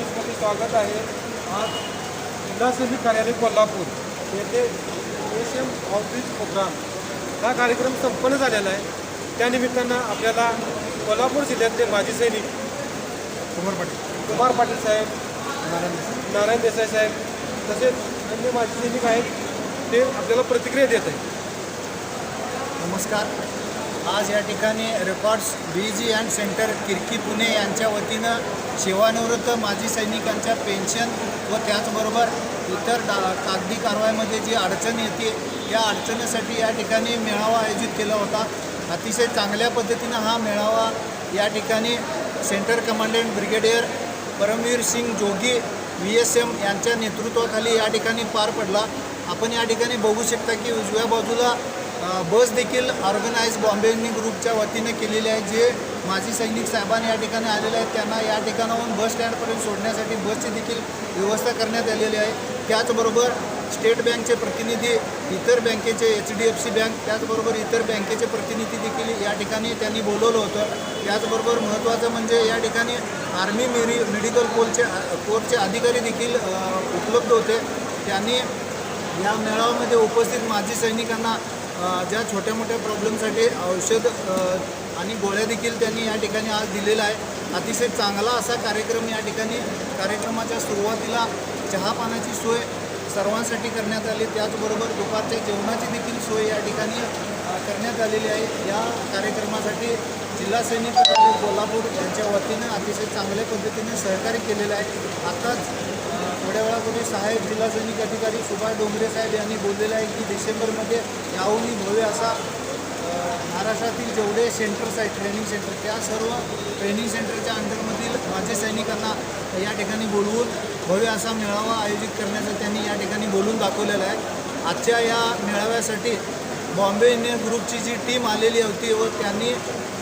आहे. आज जिल्हा सैनिक कार्यालय कोल्हापूर येथे एस एम आउटरीच प्रोग्राम हा कार्यक्रम संपन्न झालेला आहे. त्यानिमित्तानं आपल्याला कोल्हापूर जिल्ह्यातले माजी सैनिक कुमार पाटील. कुमार पाटील साहेब नारायण देसाई. नारायण देसाई साहेब तसेच अन्य माजी सैनिक आहेत ते आपल्याला प्रतिक्रिया देत आहेत. नमस्कार. आज या ठिकाणी records B G and centre Kirkee Pune यांच्या वतीनं सेवानिवृत्त माजी सैनिकांच्या पेन्शन व त्याचबरोबर इतर डा कागदी कारवाईमध्ये जी अडचण येते या अडचणीसाठी या ठिकाणी मेळावा आयोजित केला होता. अतिशय चांगल्या पद्धतीनं हा मेळावा या ठिकाणी centre commandant brigadier Paramvir Singh Jogi V S M यांच्या नेतृत्वाखाली या ठिकाणी पार पडला. आपण या ठिकाणी बघू शकता की उजव्या बाजूला बस देखील ऑर्गनाइज बॉम्बे ग्रुपच्या वतीने केलेली आहे जे माजी सैनिक साहेबांना या ठिकाणी आलेले आहेत. त्यांना या ठिकाणाहून बस स्टँडपर्यंत सोडण्यासाठी बसची देखील व्यवस्था करण्यात आलेली आहे. त्याचबरोबर स्टेट बँकचे प्रतिनिधी इतर बँकेचे H D F C bank त्याचबरोबर इतर बँकेचे प्रतिनिधी देखील या ठिकाणी त्यांनी बोलवलं होतं. त्याचबरोबर महत्त्वाचं म्हणजे या ठिकाणी आर्मी मेरी मेडिकल कोलचे कोर्टचे अधिकारी देखील उपलब्ध होते. त्यांनी या मेळाव्यामध्ये उपस्थित माजी सैनिकांना ज्या छोट्या मोठ्या प्रॉब्लेमसाठी औषध आणि गोळ्या देखील त्यांनी या ठिकाणी आज दिलेला आहे. अतिशय चांगला असा कार्यक्रम या ठिकाणी कार्यक्रमाच्या सुरुवातीला चहा सोय सर्वांसाठी करण्यात आली. त्याचबरोबर दुपारच्या जेवणाची देखील सोय या ठिकाणी करण्यात आलेली आहे. या कार्यक्रमासाठी जिल्हा सैनिक कोल्हापूर यांच्या वतीनं अतिशय चांगल्या पद्धतीने सहकार्य केलेलं आहे. आताच थोड्या वेळापूर्वी सहाय्यक जिल्हा सैनिक अधिकारी सुभाष डोंगरे साहेब यांनी बोललेलं आहे की डिसेंबरमध्ये याहूनही भव्य असा महाराष्ट्रातील जेवढे सेंटर्स आहेत ट्रेनिंग सेंटर त्या सर्व ट्रेनिंग सेंटरच्या अंडरमधील माजी सैनिकांना या ठिकाणी बोलवून भव्य असा मेळावा आयोजित करण्याचं त्यांनी या ठिकाणी बोलून दाखवलेलं आहे. आजच्या या मेळाव्यासाठी बॉम्बे इंडियन ग्रुपची जी टीम आलेली होती व त्यांनी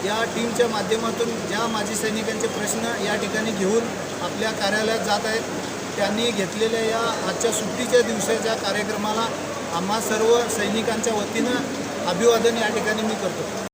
या टीमच्या माध्यमातून ज्या माजी सैनिकांचे प्रश्न या ठिकाणी घेऊन आपल्या कार्यालयात जात आहेत त्यांनी घेतलेल्या या आजच्या सुट्टीच्या दिवसाच्या कार्यक्रमाला आम्हा सर्व सैनिकांच्या वतीनं अभिवादन या ठिकाणी मी करतो.